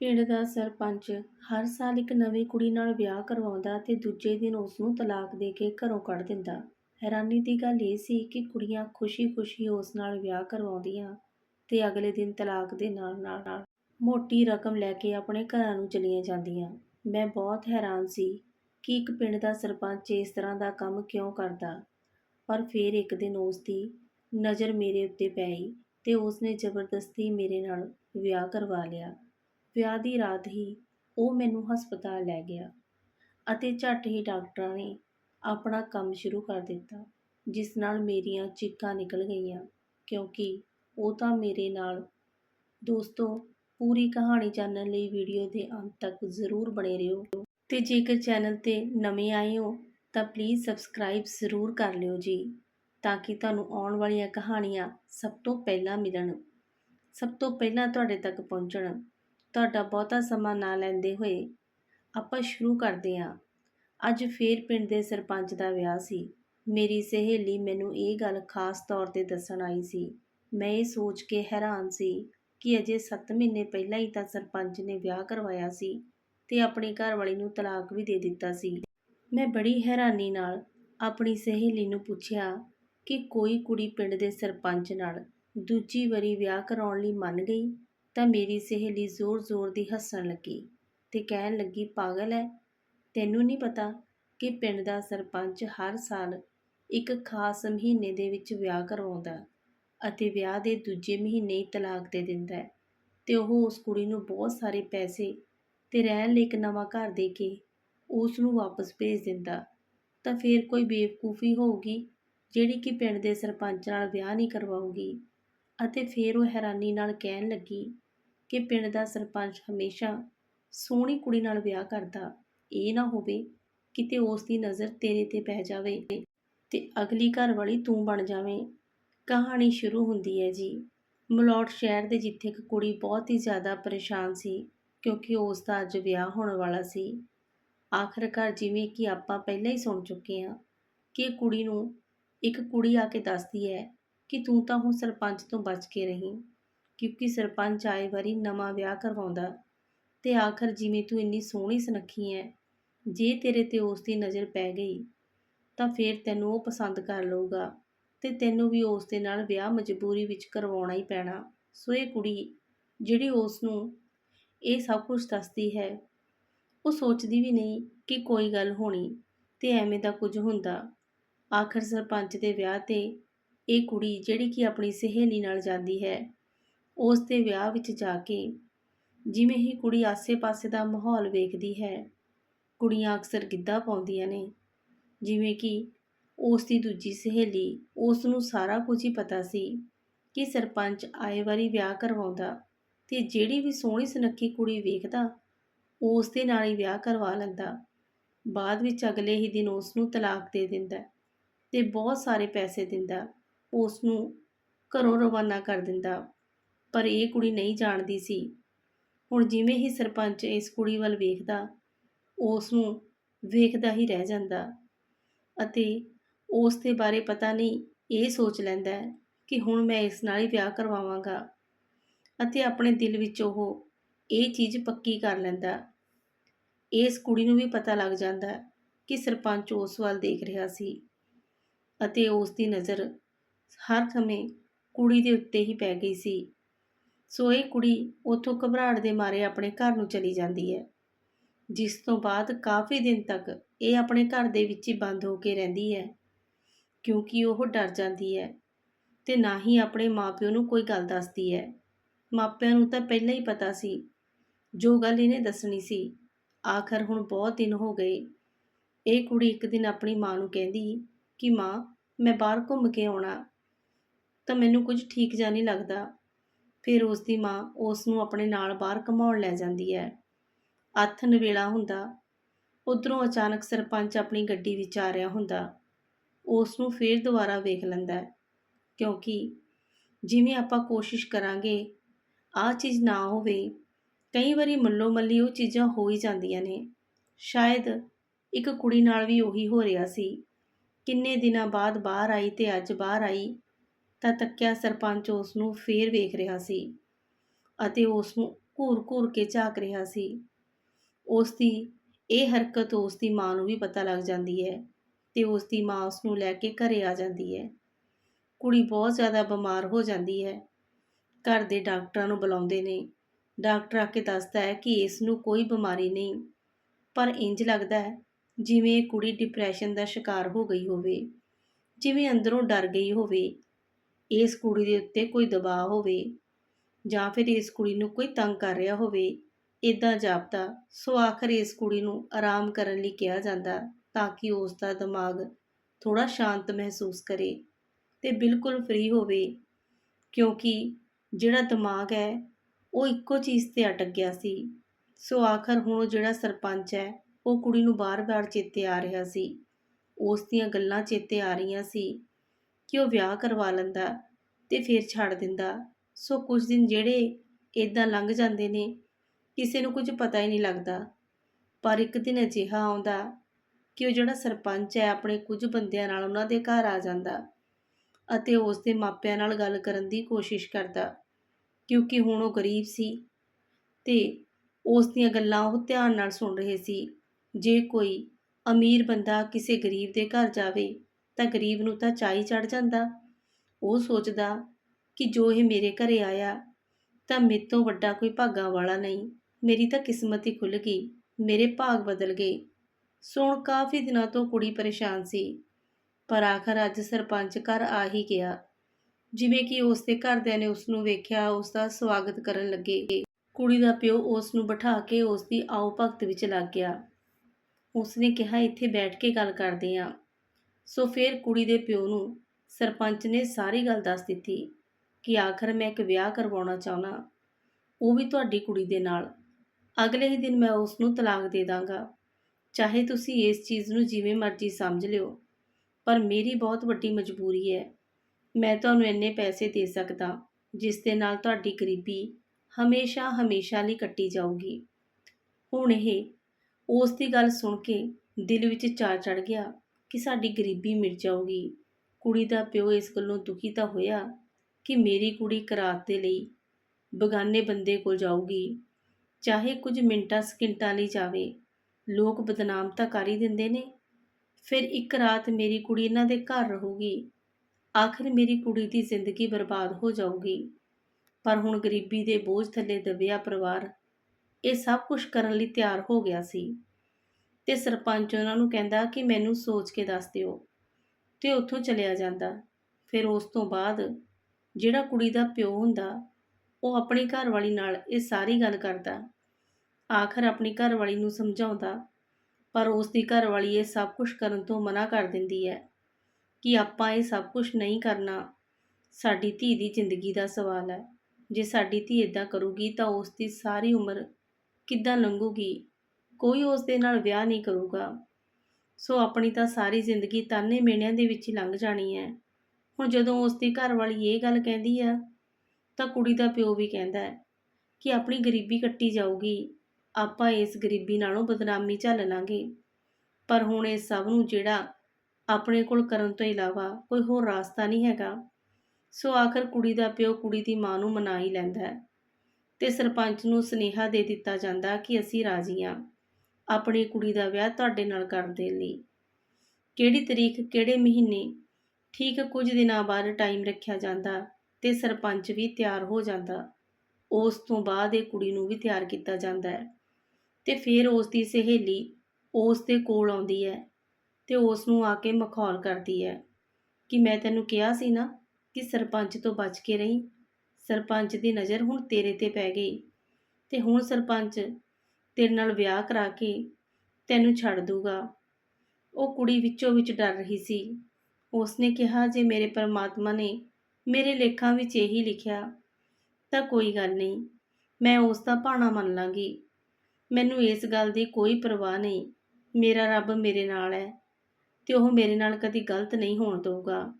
ਪਿੰਡ ਦਾ ਸਰਪੰਚ ਹਰ ਸਾਲ ਇੱਕ ਨਵੀਂ ਕੁੜੀ ਨਾਲ ਵਿਆਹ ਕਰਵਾਉਂਦਾ ਤੇ ਦੂਜੇ ਦਿਨ ਉਸ ਨੂੰ ਤਲਾਕ ਦੇ ਕੇ ਘਰੋਂ ਕੱਢ ਦਿੰਦਾ। ਹੈਰਾਨੀ ਦੀ ਗੱਲ ਇਹ ਸੀ ਕਿ ਕੁੜੀਆਂ ਖੁਸ਼ੀ-ਖੁਸ਼ੀ ਉਸ ਨਾਲ ਵਿਆਹ ਕਰਵਾਉਂਦੀਆਂ ਤੇ ਅਗਲੇ ਦਿਨ ਤਲਾਕ ਦੇ ਨਾਲ-ਨਾਲ ਮੋਟੀ ਰਕਮ ਲੈ ਕੇ ਆਪਣੇ ਘਰਾਂ ਨੂੰ ਚਲੀਆਂ ਜਾਂਦੀਆਂ। ਮੈਂ ਬਹੁਤ ਹੈਰਾਨ ਸੀ ਕਿ ਇੱਕ ਪਿੰਡ ਦਾ ਸਰਪੰਚ ਇਸ ਤਰ੍ਹਾਂ ਦਾ ਕੰਮ ਕਿਉਂ ਕਰਦਾ। ਪਰ ਫਿਰ ਇੱਕ ਦਿਨ ਉਸ ਦੀ ਨਜ਼ਰ ਮੇਰੇ ਉੱਤੇ ਪਈ ਤੇ ਉਸ ਨੇ ਜ਼ਬਰਦਸਤੀ ਮੇਰੇ ਨਾਲ ਵਿਆਹ ਕਰਵਾ ਲਿਆ। ਵਿਆਹ ਦੀ ਰਾਤ ਹੀ ਉਹ ਮੈਨੂੰ ਹਸਪਤਾਲ ਲੈ ਗਿਆ ਅਤੇ ਝੱਟ ਹੀ ਡਾਕਟਰਾਂ ਨੇ ਆਪਣਾ ਕੰਮ ਸ਼ੁਰੂ ਕਰ ਦਿੱਤਾ, ਜਿਸ ਨਾਲ ਮੇਰੀਆਂ ਚੀਕਾਂ ਨਿਕਲ ਗਈਆਂ, ਕਿਉਂਕਿ ਉਹ ਤਾਂ ਮੇਰੇ ਨਾਲ। ਦੋਸਤੋ, ਪੂਰੀ ਕਹਾਣੀ ਜਾਣਨ ਲਈ ਵੀਡੀਓ ਦੇ ਅੰਤ ਤੱਕ ਜ਼ਰੂਰ ਬਣੇ ਰਹੋ। ਤੇ ਜੇਕਰ ਚੈਨਲ ਤੇ ਨਵੇਂ ਆਏ ਹੋ, ਤਾਂ ਪਲੀਜ਼ ਸਬਸਕ੍ਰਾਈਬ ਜ਼ਰੂਰ ਕਰ ਲਿਓ ਜੀ, ਤਾਂ ਕਿ ਤੁਹਾਨੂੰ ਆਉਣ ਵਾਲੀਆਂ ਕਹਾਣੀਆਂ ਸਭ ਤੋਂ ਪਹਿਲਾਂ ਮਿਲਣ। ਸਭ ਤੋਂ ਪਹਿਲਾਂ ਤੁਹਾਡੇ ਤੱਕ ਪਹੁੰਚਣ। ਤੁਹਾਡਾ ਬਹੁਤਾ ਸਮਾਂ ਨਾ ਲੈਂਦੇ ਹੋਏ ਆਪਾਂ ਸ਼ੁਰੂ ਕਰਦੇ ਹਾਂ। ਅੱਜ ਫੇਰ ਪਿੰਡ ਦੇ ਸਰਪੰਚ ਦਾ ਵਿਆਹ ਸੀ। ਮੇਰੀ ਸਹੇਲੀ ਮੈਨੂੰ ਇਹ ਗੱਲ ਖਾਸ ਤੌਰ ਤੇ ਦੱਸਣ ਆਈ ਸੀ। ਮੈਂ ਇਹ ਸੋਚ ਕੇ ਹੈਰਾਨ ਸੀ ਕਿ ਅਜੇ 7 ਮਹੀਨੇ ਪਹਿਲਾਂ ਹੀ ਤਾਂ ਸਰਪੰਚ ਨੇ ਵਿਆਹ ਕਰਵਾਇਆ ਸੀ ਤੇ ਆਪਣੀ ਘਰਵਾਲੀ ਨੂੰ ਤਲਾਕ ਵੀ ਦੇ ਦਿੱਤਾ ਸੀ। ਮੈਂ ਬੜੀ ਹੈਰਾਨੀ ਨਾਲ ਆਪਣੀ ਸਹੇਲੀ ਨੂੰ ਪੁੱਛਿਆ ਕਿ ਕੋਈ ਕੁੜੀ ਪਿੰਡ ਦੇ ਸਰਪੰਚ ਨਾਲ ਦੂਜੀ ਵਾਰੀ ਵਿਆਹ ਕਰਾਉਣ ਲਈ ਮੰਨ ਗਈ? ਤਾਂ ਮੇਰੀ ਸਹੇਲੀ ਜ਼ੋਰ-ਜ਼ੋਰ ਦੀ ਹੱਸਣ ਲੱਗੀ ਤੇ ਕਹਿਣ ਲੱਗੀ, ਪਾਗਲ ਹੈ ਤੈਨੂੰ ਨਹੀਂ ਪਤਾ ਕਿ ਪਿੰਡ ਦਾ ਸਰਪੰਚ ਹਰ ਸਾਲ ਇੱਕ ਖਾਸ ਮਹੀਨੇ ਦੇ ਵਿੱਚ ਵਿਆਹ ਕਰਵਾਉਂਦਾ ਅਤੇ ਵਿਆਹ ਦੇ ਦੂਜੇ ਮਹੀਨੇ ਹੀ ਤਲਾਕ ਦੇ ਦਿੰਦਾ ਹੈ ਤੇ ਉਹ ਉਸ ਕੁੜੀ ਨੂੰ ਬਹੁਤ ਸਾਰੇ ਪੈਸੇ ਤੇ ਰਹਿਣ ਲਈ ਇੱਕ ਨਵਾਂ ਘਰ ਦੇ ਕੇ ਉਸ ਨੂੰ ਵਾਪਸ ਭੇਜ ਦਿੰਦਾ। ਤਾਂ ਫਿਰ ਕੋਈ ਬੇਵਕੂਫੀ ਹੋਊਗੀ ਜਿਹੜੀ ਕਿ ਪਿੰਡ ਦੇ ਸਰਪੰਚ ਨਾਲ ਵਿਆਹ ਨਹੀਂ ਕਰਵਾਉਗੀ ਅਤੇ ਫਿਰ ਉਹ ਹੈਰਾਨੀ ਨਾਲ ਕਹਿਣ ਲੱਗੀ ਕਿ ਪਿੰਡ ਦਾ ਸਰਪੰਚ ਹਮੇਸ਼ਾ ਸੋਹਣੀ ਕੁੜੀ ਨਾਲ ਵਿਆਹ ਕਰਦਾ। ਇਹ ਨਾ ਹੋਵੇ ਕਿਤੇ ਉਸ ਦੀ ਨਜ਼ਰ ਤੇਰੇ ਤੇ ਪੈ ਜਾਵੇ ਤੇ ਅਗਲੀ ਘਰ ਵਾਲੀ ਤੂੰ ਬਣ ਜਾਵੇਂ। ਕਹਾਣੀ ਸ਼ੁਰੂ ਹੁੰਦੀ ਹੈ ਜੀ। ਮਲੌਟ ਸ਼ਹਿਰ ਦੇ ਜਿੱਥੇ ਇੱਕ ਕੁੜੀ ਬਹੁਤ ਹੀ ਜ਼ਿਆਦਾ ਪਰੇਸ਼ਾਨ ਸੀ ਕਿਉਂਕਿ ਉਸ ਦਾ ਅੱਜ ਵਿਆਹ ਹੋਣ ਵਾਲਾ ਸੀ। ਆਖਰਕਾਰ ਜਿਵੇਂ ਕਿ ਆਪਾਂ ਪਹਿਲਾਂ ਹੀ ਸੁਣ ਚੁੱਕੇ ਹਾਂ ਕਿ ਕੁੜੀ ਨੂੰ ਇੱਕ ਕੁੜੀ ਆ ਕੇ ਦੱਸਦੀ ਹੈ ਕਿ ਤੂੰ ਤਾਂ ਹੁਣ ਸਰਪੰਚ ਤੋਂ ਬਚ ਕੇ ਰਹੀਂ। ਕਿਉਂਕਿ ਸਰਪੰਚ ਆਏ ਵਾਰੀ ਨਵਾਂ ਵਿਆਹ ਕਰਵਾਉਂਦਾ। ਤੇ ਆਖਰ ਜਿਵੇਂ ਤੂੰ ਇੰਨੀ ਸੋਹਣੀ ਸੁਨੱਖੀ ਹੈ ਜੇ ਤੇਰੇ ਤੇ ਉਸ ਦੀ ਨਜ਼ਰ ਪੈ ਗਈ, ਤਾਂ ਫਿਰ ਤੈਨੂੰ ਉਹ ਪਸੰਦ ਕਰ ਲਊਗਾ ਤੇ ਤੈਨੂੰ ਵੀ ਉਸ ਦੇ ਨਾਲ ਵਿਆਹ ਮਜਬੂਰੀ ਵਿੱਚ ਕਰਵਾਉਣਾ ਹੀ ਪੈਣਾ। ਸੋ ਇਹ ਕੁੜੀ ਜਿਹੜੀ ਉਸ ਨੂੰ ਇਹ ਸਭ ਕੁਝ ਦੱਸਦੀ ਹੈ, ਉਹ ਸੋਚਦੀ ਵੀ ਨਹੀਂ ਕਿ ਕੋਈ ਗੱਲ ਹੋਣੀ ਤੇ ਐਵੇਂ ਦਾ ਕੁਝ ਹੁੰਦਾ। ਆਖਰ ਸਰਪੰਚ ਦੇ ਵਿਆਹ ਤੇ ਇਹ ਕੁੜੀ ਜਿਹੜੀ ਕਿ ਆਪਣੀ ਸਹੇਲੀ ਨਾਲ ਜਾਂਦੀ ਹੈ ਉਸ ਦੇ ਵਿਆਹ ਵਿੱਚ ਜਾ ਕੇ ਜਿਵੇਂ ਹੀ ਕੁੜੀ ਆਸੇ-ਪਾਸੇ ਦਾ ਮਾਹੌਲ ਵੇਖਦੀ ਹੈ, ਕੁੜੀਆਂ ਅਕਸਰ ਗਿੱਧਾ ਪਾਉਂਦੀਆਂ ਨੇ। ਜਿਵੇਂ ਕਿ ਉਸ ਦੀ ਦੂਜੀ ਸਹੇਲੀ, ਉਸ ਨੂੰ ਸਾਰਾ ਕੁਝ ਹੀ ਪਤਾ ਸੀ ਕਿ ਸਰਪੰਚ ਆਏ ਵਾਰੀ ਵਿਆਹ ਕਰਵਾਉਂਦਾ ਤੇ ਜਿਹੜੀ ਵੀ ਸੋਹਣੀ ਸੁਨੱਖੀ ਕੁੜੀ ਵੇਖਦਾ ਉਸ ਦੇ ਨਾਲ ਹੀ ਵਿਆਹ ਕਰਵਾ ਲੈਂਦਾ। ਬਾਅਦ ਵਿੱਚ ਅਗਲੇ ਹੀ ਦਿਨ ਉਸ ਨੂੰ ਤਲਾਕ ਦੇ ਦਿੰਦਾ ਤੇ ਬਹੁਤ ਸਾਰੇ ਪੈਸੇ ਦਿੰਦਾ, ਉਸ ਨੂੰ ਘਰੋਂ ਰਵਾਨਾ ਕਰ ਦਿੰਦਾ। ਪਰ ਇਹ ਕੁੜੀ ਨਹੀਂ ਜਾਣਦੀ ਸੀ। ਹੁਣ ਜਿਵੇਂ ਹੀ ਸਰਪੰਚ ਇਸ ਕੁੜੀ ਵੱਲ ਵੇਖਦਾ ਉਸ ਨੂੰ ਵੇਖਦਾ ਹੀ ਰਹਿ ਜਾਂਦਾ ਅਤੇ ਉਸ ਦੇ ਬਾਰੇ ਪਤਾ ਨਹੀਂ, ਇਹ ਸੋਚ ਲੈਂਦਾ ਹੈ ਕਿ ਹੁਣ ਮੈਂ ਇਸ ਨਾਲ ਹੀ ਵਿਆਹ ਕਰਵਾਵਾਂਗਾ ਅਤੇ ਆਪਣੇ ਦਿਲ ਵਿੱਚ ਉਹ ਇਹ ਚੀਜ਼ ਪੱਕੀ ਕਰ ਲੈਂਦਾ। ਇਸ ਕੁੜੀ ਨੂੰ ਵੀ ਪਤਾ ਲੱਗ ਜਾਂਦਾ ਕਿ ਸਰਪੰਚ ਉਸ ਵੱਲ ਦੇਖ ਰਿਹਾ ਸੀ ਅਤੇ ਉਸ ਦੀ ਨਜ਼ਰ ਹਰ ਸਮੇਂ ਕੁੜੀ ਦੇ ਉੱਤੇ ਹੀ ਪੈ ਗਈ ਸੀ। ਸੋ ਇਹ ਕੁੜੀ ਉੱਥੋਂ ਘਬਰਾਹਟ ਦੇ ਮਾਰੇ ਆਪਣੇ ਘਰ ਨੂੰ ਚਲੀ ਜਾਂਦੀ ਹੈ। ਜਿਸ ਤੋਂ ਬਾਅਦ ਕਾਫੀ ਦਿਨ ਤੱਕ ਇਹ ਆਪਣੇ ਘਰ ਦੇ ਵਿੱਚ ਹੀ ਬੰਦ ਹੋ ਕੇ ਰਹਿੰਦੀ ਹੈ। ਕਿਉਂਕਿ ਉਹ ਡਰ ਜਾਂਦੀ ਹੈ ਤੇ ਨਾ ਹੀ ਆਪਣੇ ਮਾਪਿਓ ਨੂੰ ਕੋਈ ਗੱਲ ਦੱਸਦੀ ਹੈ। ਮਾਪਿਆਂ ਨੂੰ ਤਾਂ ਪਹਿਲਾਂ ਹੀ ਪਤਾ ਸੀ। ਜੋ ਗੱਲ ਇਹਨੇ ਦੱਸਣੀ ਸੀ, ਆਖਰ ਹੁਣ ਬਹੁਤ ਦਿਨ ਹੋ ਗਏ। ਇਹ ਕੁੜੀ ਇੱਕ ਦਿਨ ਆਪਣੀ ਮਾਂ ਨੂੰ ਕਹਿੰਦੀ ਕਿ, ਮਾਂ, ਮੈਂ ਬਾਹਰ ਘੁੰਮ ਕੇ ਆਉਣਾ। ਤਾਂ ਮੈਨੂੰ ਕੁਝ ਠੀਕ ਜਿਹਾ ਨਹੀਂ ਲੱਗਦਾ। ਫਿਰ ਉਸ ਦੀ ਮਾਂ ਉਸ ਨੂੰ ਆਪਣੇ ਨਾਲ ਬਾਹਰ ਘੁਮਾਉਣ ਲੈ ਜਾਂਦੀ ਹੈ। ਆਥਨ ਵੇਲਾ ਹੁੰਦਾ, ਉਧਰੋਂ ਅਚਾਨਕ ਸਰਪੰਚ ਆਪਣੀ ਗੱਡੀ ਵਿੱਚ ਆ ਰਿਹਾ ਹੁੰਦਾ। ਉਸ ਨੂੰ ਫੇਰ ਦੁਬਾਰਾ ਵੇਖ ਲੈਂਦਾ ਕਿਉਂਕਿ ਜਿਵੇਂ ਆਪਾਂ ਕੋਸ਼ਿਸ਼ ਕਰਾਂਗੇ, ਆਹ ਚੀਜ਼ ਨਾ ਹੋਵੇ, ਕਈ ਵਾਰੀ ਮੱਲੋ ਮੱਲੀ ਉਹ ਚੀਜ਼ਾਂ ਹੋ ਹੀ ਜਾਂਦੀਆਂ ਨੇ। ਸ਼ਾਇਦ ਇੱਕ ਕੁੜੀ ਨਾਲ ਵੀ ਉਹੀ ਹੋ ਰਿਹਾ ਸੀ। ਕਿੰਨੇ ਦਿਨਾਂ ਬਾਅਦ ਬਾਹਰ ਆਈ ਤੇ ਅੱਜ ਬਾਹਰ ਆਈ ਤਾਂ ਤੱਕਿਆ ਸਰਪੰਚ ਉਸ ਨੂੰ ਫੇਰ ਵੇਖ ਰਿਹਾ ਸੀ ਅਤੇ ਉਸ ਨੂੰ ਘੂਰ-ਘੂਰ ਕੇ ਝਾਕ ਰਿਹਾ ਸੀ। ਉਸ ਦੀ ਇਹ ਹਰਕਤ ਉਸ ਦੀ ਮਾਂ ਨੂੰ ਵੀ ਪਤਾ ਲੱਗ ਜਾਂਦੀ ਹੈ ਤੇ ਉਸ ਦੀ ਮਾਂ ਉਸ ਨੂੰ ਲੈ ਕੇ ਘਰੇ ਆ ਜਾਂਦੀ ਹੈ। ਕੁੜੀ ਬਹੁਤ ਜ਼ਿਆਦਾ ਬਿਮਾਰ ਹੋ ਜਾਂਦੀ ਹੈ। ਘਰ ਦੇ ਡਾਕਟਰਾਂ ਨੂੰ ਬੁਲਾਉਂਦੇ ਨੇ। ਡਾਕਟਰ ਆ ਕੇ ਦੱਸਦਾ ਹੈ ਕਿ ਇਸ ਨੂੰ ਕੋਈ ਬਿਮਾਰੀ ਨਹੀਂ, ਪਰ ਇੰਜ ਲੱਗਦਾ ਹੈ ਜਿਵੇਂ ਕੁੜੀ ਡਿਪਰੈਸ਼ਨ ਦਾ ਸ਼ਿਕਾਰ ਹੋ ਗਈ ਹੋਵੇ, ਜਿਵੇਂ ਅੰਦਰੋਂ ਡਰ ਗਈ ਹੋਵੇ ਇਸ ਕੁੜੀ ਦੇ ਉੱਤੇ ਕੋਈ ਦਬਾਅ ਹੋਵੇ ਜਾਂ ਫਿਰ ਇਸ ਕੁੜੀ ਨੂੰ ਕੋਈ ਤੰਗ ਕਰ ਰਿਹਾ ਹੋਵੇ ਇਦਾਂ ਜਾਪਦਾ ਸੋ ਆਖਰ ਇਸ ਕੁੜੀ ਨੂੰ ਆਰਾਮ ਕਰਨ ਲਈ ਕਿਹਾ ਜਾਂਦਾ ਤਾਂ ਕਿ ਉਸ ਦਾ ਦਿਮਾਗ ਥੋੜਾ ਸ਼ਾਂਤ ਮਹਿਸੂਸ ਕਰੇ ਤੇ ਬਿਲਕੁਲ ਫ੍ਰੀ ਹੋਵੇ, ਕਿਉਂਕਿ ਜਿਹੜਾ ਦਿਮਾਗ ਹੈ ਉਹ ਇੱਕੋ ਚੀਜ਼ ਤੇ ਅਟਕ ਗਿਆ ਸੀ। ਸੋ ਆਖਰ ਹੁਣ ਉਹ ਜਿਹੜਾ ਸਰਪੰਚ ਹੈ, ਉਹ ਕੁੜੀ ਨੂੰ ਬਾਰ-ਬਾਰ ਚੇਤੇ ਆ ਰਿਹਾ ਸੀ। ਉਸ ਦੀਆਂ ਗੱਲਾਂ ਚੇਤੇ ਆ ਰਹੀਆਂ ਸੀ। ਕਿ ਉਹ ਵਿਆਹ ਕਰਵਾ ਲੈਂਦਾ ਤੇ ਫਿਰ ਛੱਡ ਦਿੰਦਾ। ਸੋ ਕੁਝ ਦਿਨ ਜਿਹੜੇ ਇਦਾਂ ਲੰਘ ਜਾਂਦੇ ਨੇ, ਕਿਸੇ ਨੂੰ ਕੁਝ ਪਤਾ ਹੀ ਨਹੀਂ ਲੱਗਦਾ। ਪਰ ਇੱਕ ਦਿਨ ਅਜਿਹਾ ਆਉਂਦਾ ਕਿ ਉਹ ਜਿਹੜਾ ਸਰਪੰਚ ਹੈ, ਆਪਣੇ ਕੁਝ ਬੰਦਿਆਂ ਨਾਲ ਉਹਨਾਂ ਦੇ ਘਰ ਆ ਜਾਂਦਾ ਅਤੇ ਉਸ ਦੇ ਮਾਪਿਆਂ ਨਾਲ ਗੱਲ ਕਰਨ ਦੀ ਕੋਸ਼ਿਸ਼ ਕਰਦਾ, ਕਿਉਂਕਿ ਹੁਣ ਉਹ ਗਰੀਬ ਸੀ ਤੇ ਉਸ ਦੀਆਂ ਗੱਲਾਂ ਉਹ ਧਿਆਨ ਨਾਲ ਸੁਣ ਰਹੇ ਸੀ। ਜੇ ਕੋਈ ਅਮੀਰ ਬੰਦਾ ਕਿਸੇ ਗਰੀਬ ਦੇ ਘਰ ਜਾਵੇ ਤਾਂ ਗਰੀਬ ਨੂੰ ਤਾਂ ਚਾਈ ਚੜ ਜਾਂਦਾ। ਉਹ ਸੋਚਦਾ ਕਿ ਜੋ ਇਹ ਮੇਰੇ ਘਰੇ ਆਇਆ, ਤਾਂ ਮੇਰੇ ਤੋਂ ਵੱਡਾ ਕੋਈ ਭਾਗਾ ਵਾਲਾ ਨਹੀਂ। ਮੇਰੀ ਤਾਂ ਕਿਸਮਤ ਹੀ ਖੁੱਲ ਗਈ, ਮੇਰੇ ਭਾਗ ਬਦਲ ਗਏ। ਸੁਣ ਕਾਫੀ ਦਿਨਾਂ ਤੋਂ ਕੁੜੀ ਪਰੇਸ਼ਾਨ ਸੀ, ਪਰ ਆਖਰ ਅੱਜ ਸਰਪੰਚ ਘਰ ਆ ਹੀ ਗਿਆ। ਜਿਵੇਂ ਕਿ ਉਸ ਦੇ ਘਰਦਿਆਂ ਨੇ ਉਸ ਨੂੰ ਵੇਖਿਆ ਉਸ ਦਾ ਸਵਾਗਤ ਕਰਨ ਲੱਗੇ। ਕੁੜੀ ਦਾ ਪਿਓ ਉਸ ਨੂੰ ਬਿਠਾ ਕੇ ਉਸ ਦੀ ਆਓ ਭਗਤ ਵਿੱਚ ਲੱਗ ਗਿਆ। ਉਸ ਨੇ ਕਿਹਾ, ਇੱਥੇ ਬੈਠ ਕੇ ਗੱਲ ਕਰਦੇ ਆਂ। ਸੋ ਫਿਰ ਕੁੜੀ ਦੇ ਪਿਓ ਨੂੰ ਸਰਪੰਚ ਨੇ ਸਾਰੀ ਗੱਲ ਦੱਸ ਦਿੱਤੀ ਕਿ ਆਖਰ ਮੈਂ ਇੱਕ ਵਿਆਹ ਕਰਵਾਉਣਾ ਚਾਹੁੰਦਾ, ਉਹ ਵੀ ਤੁਹਾਡੀ ਕੁੜੀ ਦੇ ਨਾਲ। ਅਗਲੇ ਹੀ ਦਿਨ ਮੈਂ ਉਸ ਨੂੰ ਤਲਾਕ ਦੇ ਦਾਂਗਾ। ਚਾਹੇ ਤੁਸੀਂ ਇਸ ਚੀਜ਼ ਨੂੰ ਜਿਵੇਂ ਮਰਜ਼ੀ ਸਮਝ ਲਿਓ, ਪਰ ਮੇਰੀ ਬਹੁਤ ਵੱਡੀ ਮਜਬੂਰੀ ਹੈ। ਮੈਂ ਤੁਹਾਨੂੰ ਇੰਨੇ ਪੈਸੇ ਦੇ ਸਕਦਾ, ਜਿਸ ਦੇ ਨਾਲ ਤੁਹਾਡੀ ਗਰੀਬੀ ਹਮੇਸ਼ਾ ਹਮੇਸ਼ਾ ਲਈ ਕੱਟੀ ਜਾਊਗੀ। ਹੁਣ ਇਹ, ਉਸ ਦੀ ਗੱਲ ਸੁਣ ਕੇ ਦਿਲ ਵਿੱਚ ਚਾਅ ਚੜ ਗਿਆ। ਕਿ ਸਾਡੀ ਗਰੀਬੀ ਮਿਟ ਜਾਊਗੀ। ਕੁੜੀ ਦਾ ਪਿਓ ਇਸ ਗੱਲੋਂ ਦੁਖੀ ਤਾਂ ਹੋਇਆ ਕਿ ਮੇਰੀ ਕੁੜੀ ਕਰਾਤ ਦੇ ਲਈ ਬਗਾਨੇ ਬੰਦੇ ਕੋਲ ਜਾਊਗੀ। ਚਾਹੇ ਕੁਝ ਮਿੰਟਾਂ ਸਕਿੰਟਾਂ ਲਈ ਜਾਵੇ, ਲੋਕ ਬਦਨਾਮ ਤਾਂ ਕਰ ਹੀ ਦਿੰਦੇ ਨੇ। ਫਿਰ ਇੱਕ ਰਾਤ ਮੇਰੀ ਕੁੜੀ ਇਹਨਾਂ ਦੇ ਘਰ ਰਹੂਗੀ। ਆਖਿਰ ਮੇਰੀ ਕੁੜੀ ਦੀ ਜ਼ਿੰਦਗੀ ਬਰਬਾਦ ਹੋ ਜਾਊਗੀ। ਪਰ ਹੁਣ ਗਰੀਬੀ ਦੇ ਬੋਝ ਥੱਲੇ ਦਬਿਆ ਪਰਿਵਾਰ ਇਹ ਸਭ ਕੁਝ ਕਰਨ ਲਈ ਤਿਆਰ ਹੋ ਗਿਆ ਸੀ। ਤੇ ਸਰਪੰਚ ਉਹਨਾਂ ਨੂੰ ਕਹਿੰਦਾ ਕਿ ਮੈਨੂੰ ਸੋਚ ਕੇ ਦੱਸ ਦਿਓ ਤੇ ਉੱਥੋਂ ਚਲਿਆ ਜਾਂਦਾ। ਫਿਰ ਉਸ ਤੋਂ ਬਾਅਦ ਜਿਹੜਾ ਕੁੜੀ ਦਾ ਪਿਓ ਹੁੰਦਾ, ਉਹ ਆਪਣੀ ਘਰਵਾਲੀ ਨਾਲ ਇਹ ਸਾਰੀ ਗੱਲ ਕਰਦਾ। ਆਖਰ ਆਪਣੀ ਘਰਵਾਲੀ ਨੂੰ ਸਮਝਾਉਂਦਾ, ਪਰ ਉਸ ਦੀ ਘਰਵਾਲੀ ਇਹ ਸਭ ਕੁਝ ਕਰਨ ਤੋਂ ਮਨਾ ਕਰ ਦਿੰਦੀ ਹੈ ਕਿ ਆਪਾਂ ਇਹ ਸਭ ਕੁਝ ਨਹੀਂ ਕਰਨਾ। ਸਾਡੀ ਧੀ ਦੀ ਜ਼ਿੰਦਗੀ ਦਾ ਸਵਾਲ ਹੈ। ਜੇ ਸਾਡੀ ਧੀ ਇਦਾਂ ਕਰੂਗੀ ਤਾਂ ਉਸ ਦੀ ਸਾਰੀ ਉਮਰ ਕਿੱਦਾਂ ਲੰਘੂਗੀ? ਕੋਈ ਉਸ ਦੇ ਨਾਲ ਵਿਆਹ ਨਹੀਂ ਕਰੂਗਾ। ਸੋ ਆਪਣੀ ਤਾਂ ਸਾਰੀ ਜ਼ਿੰਦਗੀ ਤਾਨੇ ਮੇਣਿਆਂ ਦੇ ਵਿੱਚ ਹੀ ਲੰਘ ਜਾਣੀ ਹੈ। ਹੁਣ ਜਦੋਂ ਉਸ ਦੀ ਘਰਵਾਲੀ ਇਹ ਗੱਲ ਕਹਿੰਦੀ ਆ, ਤਾਂ ਕੁੜੀ ਦਾ ਪਿਓ ਵੀ ਕਹਿੰਦਾ ਹੈ ਕਿ ਆਪਣੀ ਗਰੀਬੀ ਕੱਟੀ ਜਾਊਗੀ। ਆਪਾਂ ਇਸ ਗਰੀਬੀ ਨਾਲੋਂ ਬਦਨਾਮੀ ਝੱਲ ਲਾਂਗੇ। ਪਰ ਹੁਣ ਇਹ ਸਭ ਨੂੰ ਜਿਹੜਾ ਆਪਣੇ ਕੋਲ ਕਰਨ ਤੋਂ ਇਲਾਵਾ ਕੋਈ ਹੋਰ ਰਾਸਤਾ ਨਹੀਂ ਹੈਗਾ। ਸੋ ਆਖਰ ਕੁੜੀ ਦਾ ਪਿਓ ਕੁੜੀ ਦੀ ਮਾਂ ਨੂੰ ਮਨਾ ਹੀ ਲੈਂਦਾ ਹੈ ਤੇ ਸਰਪੰਚ ਨੂੰ ਸੁਨੇਹਾ ਦੇ ਦਿੱਤਾ ਜਾਂਦਾ ਕਿ ਅਸੀਂ ਰਾਜ਼ੀ ਹਾਂ। ਆਪਣੀ ਕੁੜੀ ਦਾ ਵਿਆਹ ਤੁਹਾਡੇ ਨਾਲ ਕਰ ਦੇਣ ਲਈ। ਕਿਹੜੀ ਤਰੀਕ, ਕਿਹੜੇ ਮਹੀਨੇ? ਠੀਕ ਕੁਝ ਦਿਨਾਂ ਬਾਅਦ ਟਾਈਮ ਰੱਖਿਆ ਜਾਂਦਾ ਤੇ ਸਰਪੰਚ ਵੀ ਤਿਆਰ ਹੋ ਜਾਂਦਾ। ਉਸ ਤੋਂ ਬਾਅਦ ਇਹ ਕੁੜੀ ਨੂੰ ਵੀ ਤਿਆਰ ਕੀਤਾ ਜਾਂਦਾ ਹੈ। ਤੇ ਫਿਰ ਉਸ ਦੀ ਸਹੇਲੀ ਉਸ ਦੇ ਕੋਲ ਆਉਂਦੀ ਹੈ ਤੇ ਉਸ ਨੂੰ ਆ ਕੇ ਮਖੌਲ ਕਰਦੀ ਹੈ ਕਿ ਮੈਂ ਤੈਨੂੰ ਕਿਹਾ ਸੀ ਨਾ ਕਿ ਸਰਪੰਚ ਤੋਂ ਬਚ ਕੇ ਰਹੀਂ। ਸਰਪੰਚ ਦੀ ਨਜ਼ਰ ਹੁਣ ਤੇਰੇ ਤੇ ਪੈ ਗਈ। ਤੇ ਹੁਣ ਸਰਪੰਚ ਤੇਰੇ ਨਾਲ ਵਿਆਹ ਕਰਾ ਕੇ ਤੈਨੂੰ ਛੱਡ ਦੂਗਾ ਉਹ ਕੁੜੀ ਵਿੱਚੋਂ ਵਿੱਚ ਡਰ ਰਹੀ ਸੀ। ਉਸਨੇ ਕਿਹਾ, ਜੇ ਮੇਰੇ ਪਰਮਾਤਮਾ ਨੇ ਮੇਰੇ ਲੇਖਾਂ ਵਿੱਚ ਇਹੀ ਲਿਖਿਆ, ਤਾਂ ਕੋਈ ਗੱਲ ਨਹੀਂ, ਮੈਂ ਉਸ ਦਾ ਭਾਣਾ ਮੰਨ ਲਾਂਗੀ। ਮੈਨੂੰ ਇਸ ਗੱਲ ਦੀ ਕੋਈ ਪਰਵਾਹ ਨਹੀਂ, ਮੇਰਾ ਰੱਬ ਮੇਰੇ ਨਾਲ ਹੈ, ਤੇ ਉਹ ਮੇਰੇ ਨਾਲ ਕਦੀ ਗਲਤ ਨਹੀਂ ਹੋਣ ਦਊਗਾ।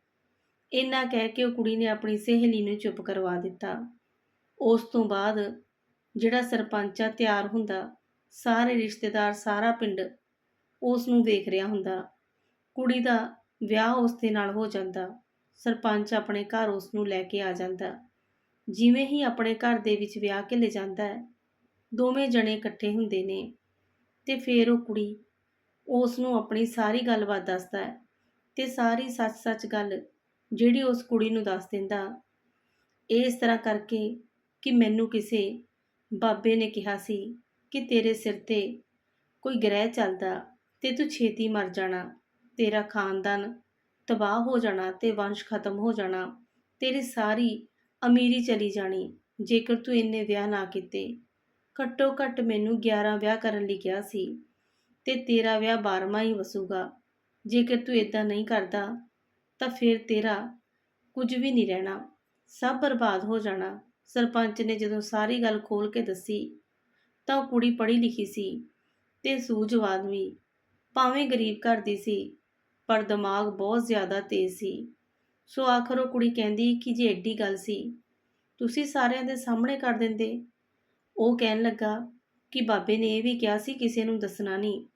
ਇੰਨਾ ਕਹਿ ਕੇ ਉਹ ਕੁੜੀ ਨੇ ਆਪਣੀ ਸਹੇਲੀ ਨੂੰ ਚੁੱਪ ਕਰਵਾ ਦਿੱਤਾ। ਉਸ ਤੋਂ ਬਾਅਦ ਜਿਹੜਾ ਸਰਪੰਚ ਆ ਤਿਆਰ ਹੁੰਦਾ ਸਾਰੇ ਰਿਸ਼ਤੇਦਾਰ, ਸਾਰਾ ਪਿੰਡ ਉਸ ਨੂੰ ਵੇਖ ਰਿਹਾ ਹੁੰਦਾ। ਕੁੜੀ ਦਾ ਵਿਆਹ ਉਸ ਦੇ ਨਾਲ ਹੋ ਜਾਂਦਾ। ਸਰਪੰਚ ਆਪਣੇ ਘਰ ਉਸ ਨੂੰ ਲੈ ਕੇ ਆ ਜਾਂਦਾ। ਜਿਵੇਂ ਹੀ ਆਪਣੇ ਘਰ ਦੇ ਵਿੱਚ ਵਿਆਹ ਕੇ ਲੈ ਜਾਂਦਾ ਹੈ, ਦੋਵੇਂ ਜਣੇ ਇਕੱਠੇ ਹੁੰਦੇ ਨੇ ਤੇ ਫਿਰ ਉਹ ਕੁੜੀ ਉਸ ਨੂੰ ਆਪਣੀ ਸਾਰੀ ਗੱਲਬਾਤ ਦੱਸਦਾ ਹੈ ਤੇ ਸਾਰੀ ਸੱਚ-ਸੱਚ ਗੱਲ ਜਿਹੜੀ ਉਸ ਕੁੜੀ ਨੂੰ ਦੱਸ ਦਿੰਦਾ, ਇਸ ਤਰ੍ਹਾਂ ਕਰਕੇ ਕਿ ਮੈਨੂੰ ਕਿਸੇ ਬਾਬੇ ਨੇ ਕਿਹਾ ਸੀ ਕਿ ਤੇਰੇ ਸਿਰ ਤੇ ਕੋਈ ਗ੍ਰਹਿ ਚੱਲਦਾ ਤੇ ਤੂੰ ਛੇਤੀ ਮਰ ਜਾਣਾ। ਤੇਰਾ ਖਾਨਦਾਨ ਤਬਾਹ ਹੋ ਜਾਣਾ ਤੇ ਵੰਸ਼ ਖਤਮ ਹੋ ਜਾਣਾ। ਤੇਰੀ ਸਾਰੀ ਅਮੀਰੀ ਚਲੀ ਜਾਣੀ, ਜੇਕਰ ਤੂੰ ਇੰਨੇ ਵਿਆਹ ਨਾ ਕੀਤੇ। ਘੱਟੋ ਘੱਟ ਮੈਨੂੰ 11 ਵਿਆਹ ਕਰਨ ਲਈ ਕਿਹਾ ਸੀ ਤੇ ਤੇਰਾ ਵਿਆਹ 12ਵਾਂ ਹੀ ਵਸੂਗਾ। ਜੇਕਰ ਤੂੰ ਇਦਾਂ ਨਹੀਂ ਕਰਦਾ, ਤਾਂ ਫਿਰ ਤੇਰਾ ਕੁਝ ਵੀ ਨਹੀਂ ਰਹਿਣਾ। ਸਭ ਬਰਬਾਦ ਹੋ ਜਾਣਾ। ਸਰਪੰਚ ਨੇ ਜਦੋਂ ਸਾਰੀ ਗੱਲ ਖੋਲ ਕੇ ਦੱਸੀ ਤਾਂ ਉਹ ਕੁੜੀ ਪੜ੍ਹੀ ਲਿਖੀ ਸੀ ਤੇ ਸੂਝਵਾਨ ਵੀ, ਭਾਵੇਂ ਗਰੀਬ ਘਰ ਦੀ ਸੀ, ਪਰ ਦਿਮਾਗ ਬਹੁਤ ਜ਼ਿਆਦਾ ਤੇਜ਼ ਸੀ। ਸੋ ਆਖਰ ਉਹ ਕੁੜੀ ਕਹਿੰਦੀ ਕਿ ਜੇ ਐਡੀ ਗੱਲ ਸੀ, ਤੁਸੀਂ ਸਾਰਿਆਂ ਦੇ ਸਾਹਮਣੇ ਕਰ ਦਿੰਦੇ। ਉਹ ਕਹਿਣ ਲੱਗਾ ਕਿ ਬਾਬੇ ਨੇ ਇਹ ਵੀ ਕਿਹਾ ਸੀ ਕਿਸੇ ਨੂੰ ਦੱਸਣਾ ਨਹੀਂ।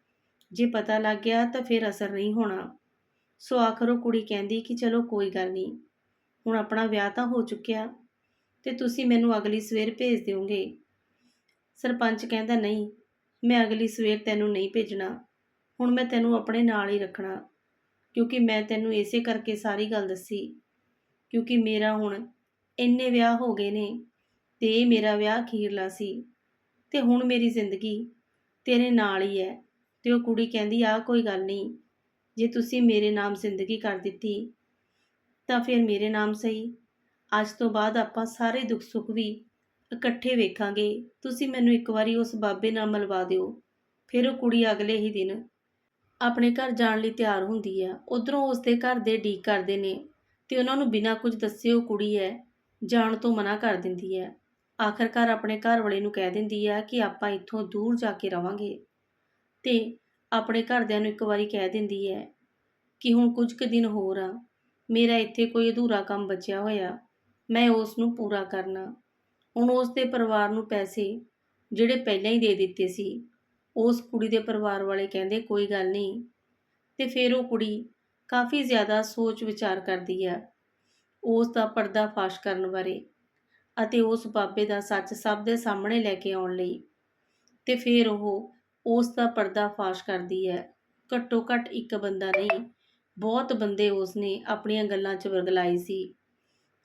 ਜੇ ਪਤਾ ਲੱਗ ਗਿਆ ਤਾਂ ਫਿਰ ਅਸਰ ਨਹੀਂ ਹੋਣਾ। ਸੋ ਆਖਰ ਉਹ ਕੁੜੀ ਕਹਿੰਦੀ ਕਿ ਚਲੋ ਕੋਈ ਗੱਲ ਨਹੀਂ, ਹੁਣ ਆਪਣਾ ਵਿਆਹ ਤਾਂ ਹੋ ਚੁੱਕਿਆ ਤੇ ਤੁਸੀਂ ਮੈਨੂੰ ਅਗਲੀ ਸਵੇਰ ਭੇਜ ਦਿਓਗੇ। ਸਰਪੰਚ ਕਹਿੰਦਾ, ਨਹੀਂ, ਮੈਂ ਅਗਲੀ ਸਵੇਰ ਤੈਨੂੰ ਨਹੀਂ ਭੇਜਣਾ। ਹੁਣ ਮੈਂ ਤੈਨੂੰ ਆਪਣੇ ਨਾਲ ਹੀ ਰੱਖਣਾ, ਕਿਉਂਕਿ ਮੈਂ ਤੈਨੂੰ ਇਸੇ ਕਰਕੇ ਸਾਰੀ ਗੱਲ ਦੱਸੀ। ਕਿਉਂਕਿ ਮੇਰਾ ਹੁਣ ਇੰਨੇ ਵਿਆਹ ਹੋ ਗਏ ਨੇ ਤੇ ਇਹ ਮੇਰਾ ਵਿਆਹ ਅਖੀਰਲਾ ਸੀ ਤੇ ਹੁਣ ਮੇਰੀ ਜ਼ਿੰਦਗੀ ਤੇਰੇ ਨਾਲ ਹੀ ਹੈ ਤੇ ਉਹ ਕੁੜੀ ਕਹਿੰਦੀ ਆ ਕੋਈ ਗੱਲ ਨਹੀਂ, ਜੇ ਤੁਸੀਂ ਮੇਰੇ ਨਾਮ ਜ਼ਿੰਦਗੀ ਕਰ ਦਿੱਤੀ, ਤਾਂ ਫਿਰ ਮੇਰੇ ਨਾਮ ਸਹੀ। ਅੱਜ ਤੋਂ ਬਾਅਦ ਆਪਾਂ ਸਾਰੇ ਦੁੱਖ ਸੁੱਖ ਵੀ ਇਕੱਠੇ ਵੇਖਾਂਗੇ। ਤੁਸੀਂ ਮੈਨੂੰ ਇੱਕ ਵਾਰੀ ਉਸ ਬਾਬੇ ਨਾਲ ਮਿਲਵਾ ਦਿਓ। ਫਿਰ ਉਹ ਕੁੜੀ ਅਗਲੇ ਹੀ ਦਿਨ ਆਪਣੇ ਘਰ ਜਾਣ ਲਈ ਤਿਆਰ ਹੁੰਦੀ ਆ। ਉਧਰੋਂ ਉਸ ਦੇ ਘਰ ਦੇ ਡੀਕ ਕਰਦੇ ਨੇ ਤੇ ਉਹਨਾਂ ਨੂੰ ਬਿਨਾਂ ਕੁਝ ਦੱਸੇ ਉਹ ਕੁੜੀ ਹੈ, ਜਾਣ ਤੋਂ ਮਨਾ ਕਰ ਦਿੰਦੀ ਹੈ। ਆਖਰਕਾਰ ਆਪਣੇ ਘਰ ਵਾਲੇ ਨੂੰ ਕਹਿ ਦਿੰਦੀ ਆ ਕਿ ਆਪਾਂ ਇੱਥੋਂ ਦੂਰ ਜਾ ਕੇ ਰਵਾਂਗੇ। ਤੇ ਆਪਣੇ ਘਰਦਿਆਂ ਨੂੰ ਇੱਕ ਵਾਰੀ ਕਹਿ ਦਿੰਦੀ ਹੈ ਕਿ ਹੁਣ ਕੁਝ ਕੁ ਦਿਨ ਹੋਰ ਆ। ਮੇਰਾ ਇੱਥੇ ਕੋਈ ਅਧੂਰਾ ਕੰਮ ਬਚਿਆ ਹੋਇਆ। ਮੈਂ ਉਸ ਨੂੰ ਪੂਰਾ ਕਰਨਾ। ਹੁਣ ਉਸ ਦੇ ਪਰਿਵਾਰ ਨੂੰ ਪੈਸੇ ਜਿਹੜੇ ਪਹਿਲਾਂ ਹੀ ਦੇ ਦਿੱਤੇ ਸੀ, ਉਸ ਕੁੜੀ ਦੇ ਪਰਿਵਾਰ ਵਾਲੇ ਕਹਿੰਦੇ, ਕੋਈ ਗੱਲ ਨਹੀਂ। ਤੇ ਫਿਰ ਉਹ ਕੁੜੀ ਕਾਫੀ ਜ਼ਿਆਦਾ ਸੋਚ ਵਿਚਾਰ ਕਰਦੀ ਹੈ ਉਸ ਦਾ ਪਰਦਾ ਫਾਸ਼ ਕਰਨ ਬਾਰੇ ਅਤੇ ਉਸ ਬਾਬੇ ਦਾ ਸੱਚ ਸਭ ਦੇ ਸਾਹਮਣੇ ਲੈ ਕੇ ਆਉਣ ਲਈ। ਤੇ ਫਿਰ ਉਹ ਉਸ ਦਾ ਪਰਦਾ ਫਾਸ਼ ਕਰਦੀ ਹੈ। ਘੱਟੋ ਘੱਟ ਇੱਕ ਬੰਦਾ ਨਹੀਂ, ਬਹੁਤ ਬੰਦੇ ਉਸ ਨੇ ਆਪਣੀਆਂ ਗੱਲਾਂ 'ਚ ਵਰਗਲਾਈ ਸੀ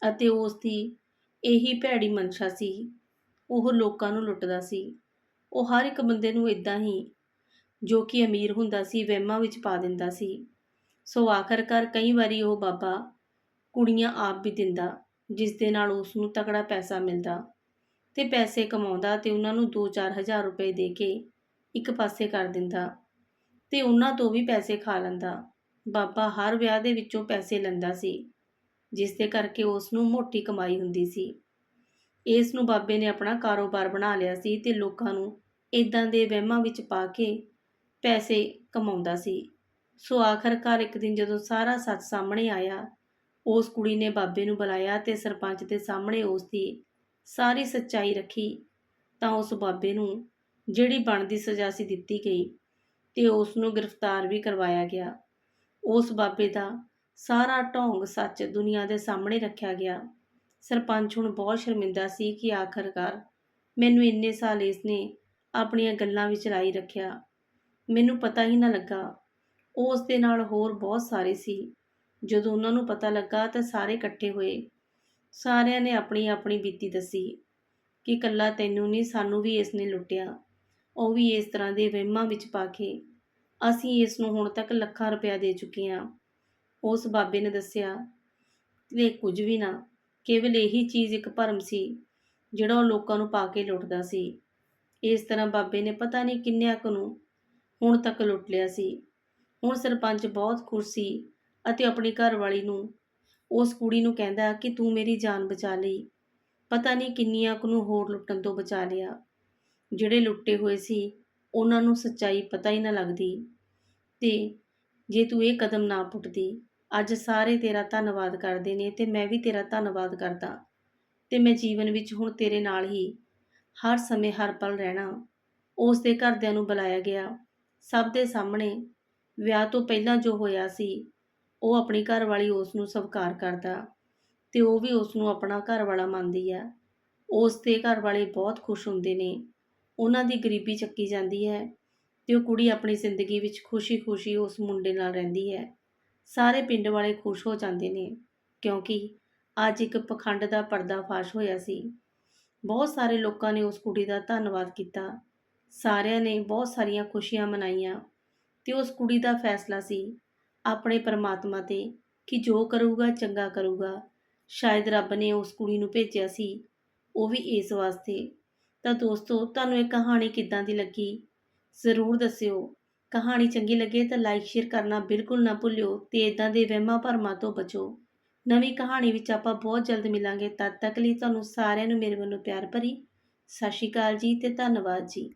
ਅਤੇ ਉਸ ਦੀ ਇਹੀ ਭੈੜੀ ਮਨਸ਼ਾ ਸੀ। ਉਹ ਲੋਕਾਂ ਨੂੰ ਲੁੱਟਦਾ ਸੀ। ਉਹ ਹਰ ਇੱਕ ਬੰਦੇ ਨੂੰ ਇਦਾਂ ਹੀ, ਜੋ ਕਿ ਅਮੀਰ ਹੁੰਦਾ ਸੀ, ਵਹਿਮਾਂ ਵਿੱਚ ਪਾ ਦਿੰਦਾ ਸੀ। ਸੋ ਆਖਰਕਾਰ ਕਈ ਵਾਰੀ ਉਹ ਬਾਬਾ ਕੁੜੀਆਂ ਆਪ ਵੀ ਦਿੰਦਾ, ਜਿਸ ਦੇ ਨਾਲ ਉਸ ਨੂੰ ਤਕੜਾ ਪੈਸਾ ਮਿਲਦਾ ਤੇ ਪੈਸੇ ਕਮਾਉਂਦਾ ਤੇ ਉਹਨਾਂ ਨੂੰ 2-4 ਹਜ਼ਾਰ ਰੁਪਏ ਦੇ ਕੇ ਇੱਕ ਪਾਸੇ ਕਰ ਦਿੰਦਾ ਤੇ ਉਹਨਾਂ ਤੋਂ ਵੀ ਪੈਸੇ ਖਾ ਲੈਂਦਾ। ਬਾਬਾ ਹਰ ਵਿਆਹ ਦੇ ਵਿੱਚੋਂ ਪੈਸੇ ਲੈਂਦਾ ਸੀ। ਜਿਸ ਦੇ ਕਰਕੇ ਉਸ ਨੂੰ ਮੋਟੀ ਕਮਾਈ ਹੁੰਦੀ ਸੀ। ਇਸ ਨੂੰ ਬਾਬੇ ਨੇ ਆਪਣਾ ਕਾਰੋਬਾਰ ਬਣਾ ਲਿਆ ਸੀ ਤੇ ਲੋਕਾਂ ਨੂੰ ਇਦਾਂ ਦੇ ਵਹਿਮਾਂ ਵਿੱਚ ਪਾ ਕੇ ਪੈਸੇ ਕਮਾਉਂਦਾ ਸੀ। ਸੋ ਆਖਰਕਾਰ ਇੱਕ ਦਿਨ ਜਦੋਂ ਸਾਰਾ ਸੱਚ ਸਾਹਮਣੇ ਆਇਆ, ਉਸ ਕੁੜੀ ਨੇ ਬਾਬੇ ਨੂੰ ਬੁਲਾਇਆ ਤੇ ਸਰਪੰਚ ਦੇ ਸਾਹਮਣੇ ਉਸ ਦੀ ਸਾਰੀ ਸੱਚਾਈ ਰੱਖੀ ਤਾਂ ਉਸ ਬਾਬੇ ਨੂੰ ਜਿਹੜੀ ਬਣਦੀ ਸਜ਼ਾ ਸੀ ਦਿੱਤੀ ਗਈ ਤੇ ਉਸ ਨੂੰ ਗ੍ਰਿਫਤਾਰ ਵੀ ਕਰਵਾਇਆ ਗਿਆ। ਉਸ ਬਾਬੇ ਦਾ ਸਾਰਾ ਢੋਂਗ ਸੱਚ ਦੁਨੀਆ ਦੇ ਸਾਹਮਣੇ ਰੱਖਿਆ ਗਿਆ। ਸਰਪੰਚ ਹੁਣ ਬਹੁਤ ਸ਼ਰਮਿੰਦਾ ਸੀ ਕਿ ਆਖਰਕਾਰ ਮੈਨੂੰ ਇੰਨੇ ਸਾਲ ਇਸ ਨੇ ਆਪਣੀਆਂ ਗੱਲਾਂ ਵਿੱਚ ਲਾਈ ਰੱਖਿਆ। ਮੈਨੂੰ ਪਤਾ ਹੀ ਨਾ ਲੱਗਾ। ਉਸ ਦੇ ਨਾਲ ਹੋਰ ਬਹੁਤ ਸਾਰੇ ਸੀ। ਜਦੋਂ ਉਹਨਾਂ ਨੂੰ ਪਤਾ ਲੱਗਾ ਤਾਂ ਸਾਰੇ ਇਕੱਠੇ ਹੋਏ। ਸਾਰਿਆਂ ਨੇ ਆਪਣੀ ਆਪਣੀ ਬੀਤੀ ਦੱਸੀ ਕਿ ਕੱਲਾ ਤੈਨੂੰ ਨਹੀਂ, ਸਾਨੂੰ ਵੀ ਇਸ ਨੇ ਲੁੱਟਿਆ। ਉਹ ਵੀ ਇਸ ਤਰ੍ਹਾਂ ਦੇ ਵਹਿਮਾਂ ਵਿੱਚ ਪਾ ਕੇ ਅਸੀਂ ਇਸ ਨੂੰ ਹੁਣ ਤੱਕ ਲੱਖਾਂ ਰੁਪਇਆ ਦੇ ਚੁੱਕੇ ਹਾਂ। ਉਸ ਬਾਬੇ ਨੇ ਦੱਸਿਆ ਕਿ ਇਹ ਕੁਝ ਵੀ ਨਾ, ਕੇਵਲ ਇਹੀ ਚੀਜ਼ ਇੱਕ ਭਰਮ ਸੀ, ਜਿਹੜਾ ਉਹ ਲੋਕਾਂ ਨੂੰ ਪਾ ਕੇ ਲੁੱਟਦਾ ਸੀ। ਇਸ ਤਰ੍ਹਾਂ ਬਾਬੇ ਨੇ ਪਤਾ ਨਹੀਂ ਕਿੰਨਿਆਂ ਕੁ ਨੂੰ ਹੁਣ ਤੱਕ ਲੁੱਟ ਲਿਆ ਸੀ। ਹੁਣ ਸਰਪੰਚ ਬਹੁਤ ਖੁਸ਼ ਸੀ ਅਤੇ ਆਪਣੀ ਘਰਵਾਲੀ ਨੂੰ, ਉਸ ਕੁੜੀ ਨੂੰ ਕਹਿੰਦਾ ਕਿ ਤੂੰ ਮੇਰੀ ਜਾਨ ਬਚਾ ਲਈ। ਪਤਾ ਨਹੀਂ ਕਿੰਨੀਆਂ ਕੁ ਨੂੰ ਹੋਰ ਲੁੱਟਣ ਤੋਂ ਬਚਾ ਲਿਆ। ਜਿਹੜੇ ਲੁੱਟੇ ਹੋਏ ਸੀ, ਉਹਨਾਂ ਨੂੰ ਸੱਚਾਈ ਪਤਾ ਹੀ ਨਾ ਲੱਗਦੀ। ਤੇ ਜੇ ਤੂੰ ਇਹ ਕਦਮ ਨਾ ਪੁੱਟਦੀ ਅੱਜ ਸਾਰੇ ਤੇਰਾ ਧੰਨਵਾਦ ਕਰਦੇ ਨੇ ਤੇ ਮੈਂ ਵੀ ਤੇਰਾ ਧੰਨਵਾਦ ਕਰਦਾ। ਤੇ ਮੈਂ ਜੀਵਨ ਵਿੱਚ ਹੁਣ ਤੇਰੇ ਨਾਲ ਹੀ, ਹਰ ਸਮੇਂ ਹਰ ਪਲ ਰਹਿਣਾ। ਉਸ ਦੇ ਘਰਦਿਆਂ ਨੂੰ ਬੁਲਾਇਆ ਗਿਆ। ਸਭ ਦੇ ਸਾਹਮਣੇ ਵਿਆਹ ਤੋਂ ਪਹਿਲਾਂ ਜੋ ਹੋਇਆ ਸੀ, ਉਹ ਆਪਣੀ ਘਰਵਾਲੀ ਉਸ ਨੂੰ ਸਵੀਕਾਰ ਕਰਦਾ ਤੇ ਉਹ ਵੀ ਉਸ ਨੂੰ ਆਪਣਾ ਘਰ ਵਾਲਾ ਮੰਨਦੀ ਆ ਉਸ ਦੇ ਘਰ ਵਾਲੇ ਬਹੁਤ ਖੁਸ਼ ਹੁੰਦੇ ਨੇ। ਉਹਨਾਂ ਦੀ ਗਰੀਬੀ ਚੱਕੀ ਜਾਂਦੀ ਹੈ ਤੇ ਉਹ ਕੁੜੀ ਆਪਣੀ ਜ਼ਿੰਦਗੀ ਵਿੱਚ ਖੁਸ਼ੀ-ਖੁਸ਼ੀ ਉਸ ਮੁੰਡੇ ਨਾਲ ਰਹਿੰਦੀ ਹੈ। ਸਾਰੇ ਪਿੰਡ ਵਾਲੇ ਖੁਸ਼ ਹੋ ਜਾਂਦੇ ਨੇ ਕਿਉਂਕਿ ਅੱਜ ਇੱਕ ਪਖੰਡ ਦਾ ਪਰਦਾ ਫਾਸ਼ ਹੋਇਆ ਸੀ। ਬਹੁਤ ਸਾਰੇ ਲੋਕਾਂ ਨੇ ਉਸ ਕੁੜੀ ਦਾ ਧੰਨਵਾਦ ਕੀਤਾ। ਸਾਰਿਆਂ ਨੇ ਬਹੁਤ ਸਾਰੀਆਂ ਖੁਸ਼ੀਆਂ ਮਨਾਈਆਂ ਤੇ ਉਸ ਕੁੜੀ ਦਾ ਫੈਸਲਾ ਸੀ ਆਪਣੇ ਪਰਮਾਤਮਾ ਤੇ ਕਿ ਜੋ ਕਰੂਗਾ, ਚੰਗਾ ਕਰੂਗਾ। ਸ਼ਾਇਦ ਰੱਬ ਨੇ ਉਸ ਕੁੜੀ ਨੂੰ ਭੇਜਿਆ ਸੀ, ਉਹ ਵੀ ਇਸ ਵਾਸਤੇ। ਤਾਂ ਦੋਸਤੋ, ਤੁਹਾਨੂੰ ਇਹ ਕਹਾਣੀ ਕਿੱਦਾਂ ਦੀ ਲੱਗੀ? ਜ਼ਰੂਰ ਦੱਸਿਓ। ਕਹਾਣੀ ਚੰਗੀ ਲੱਗੇ ਤਾਂ ਲਾਈਕ ਸ਼ੇਅਰ ਕਰਨਾ ਬਿਲਕੁਲ ਨਾ ਭੁੱਲਿਓ ਤੇ ਇਦਾਂ ਦੇ ਵਹਿਮਾਂ ਭਰਮਾਂ ਤੋਂ ਬਚੋ। ਨਵੀਂ ਕਹਾਣੀ ਵਿੱਚ ਆਪਾਂ ਬਹੁਤ ਜਲਦ ਮਿਲਾਂਗੇ। ਤਦ ਤੱਕ ਲਈ ਤੁਹਾਨੂੰ ਸਾਰਿਆਂ ਨੂੰ ਮੇਰੇ ਵੱਲੋਂ ਪਿਆਰ ਭਰੀ। ਸਤਿ ਸ਼੍ਰੀ ਅਕਾਲ ਜੀ ਤੇ ਧੰਨਵਾਦ ਜੀ।